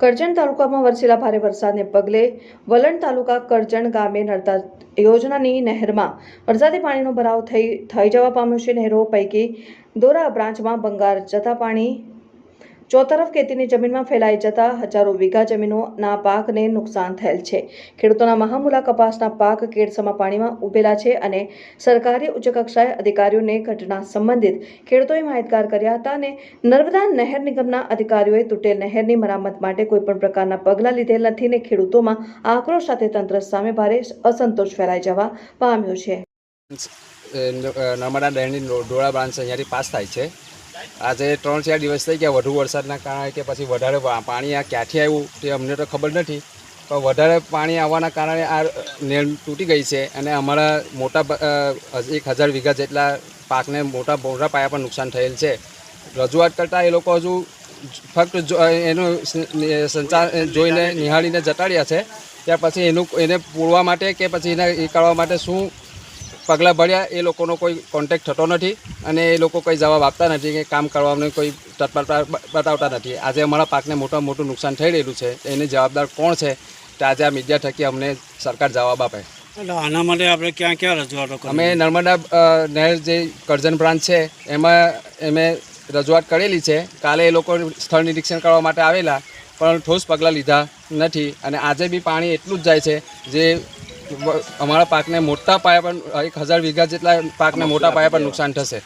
કરજણ તાલુકામાં વરસેલા ભારે વરસાદને પગલે વલણ તાલુકા કરજણ ગામે નડતા યોજનાની નહેરમાં વરસાદી પાણીનો ભરાવ થઈ થઈ જવા પામ્યો છે. નહેરો પૈકી દોરા બ્રાન્ચમાં બંગાર જતા પાણી ચોતરફ ખેતીની જમીનમાં ફેલાઈ જતા હજારો વીઘા જમીનોના પાકને નુકસાન થયેલ છે. ખેડૂતોના મહામુલા કપાસના પાક કેડસમાં પાણીમાં ઉભેલા છે અને સરકારી ઉચ્ચ કક્ષાએ અધિકારીઓને ઘટના સંબંધિત ખેડૂતોએ માહિતગાર કર્યા હતા અને નર્મદા નહેર નિગમના અધિકારીઓએ તૂટેલ નહેરની મરામત માટે કોઈપણ પ્રકારના પગલાં લીધેલ નથી ને ખેડૂતોમાં આક્રોશ સાથે તંત્ર સામે ભારે અસંતોષ ફેલાઈ જવા પામ્યો છે. નર્મદા ડોળા બ્રાન્ચ અહીંયાથી પાસ થાય છે. આજે ત્રણ ચાર દિવસ થઈ ગયા વધુ વરસાદના કારણે કે પછી વધારે પાણી આ ક્યાંથી આવ્યું તે અમને તો ખબર નથી. પણ વધારે પાણી આવવાના કારણે આ નેણ તૂટી ગઈ છે અને અમારા મોટા એક હજાર વીઘા જેટલા પાકને મોટા મોટા પાયા પર નુકસાન થયેલ છે. રજૂઆત કરતાં એ લોકો હજુ ફક્ત એનું સંચાર જોઈને નિહાળીને જટાડ્યા છે. ત્યાર પછી એનું, એને પૂરવા માટે કે પછી એને એ કરવા માટે શું પગલાં ભર્યા એ લોકોનો કોઈ કોન્ટેક્ટ થતો નથી અને એ લોકો કોઈ જવાબ આપતા નથી કે કામ કરવાનું કોઈ તત્પરતા બતાવતા નથી. આજે અમારા પાકને મોટામાં મોટું નુકસાન થઈ રહેલું છે એની જવાબદાર કોણ છે? તે આજે આ મીડિયા થકી અમને સરકાર જવાબ આપે. એટલે આના માટે આપણે ક્યાં ક્યાં રજૂઆતો અમે નર્મદા નહેર જે કરજણ બ્રાન્ચ છે એમાં અમે રજૂઆત કરેલી છે. કાલે એ લોકો સ્થળ નિરીક્ષણ કરવા માટે આવેલા પણ ઠોસ પગલાં લીધા નથી અને આજે બી પાણી એટલું જ જાય છે જે અમારા પાકને મોટા પાયા પર એક હજાર વીઘા જેટલા પાકને મોટા પાયા પર નુકસાન થશે.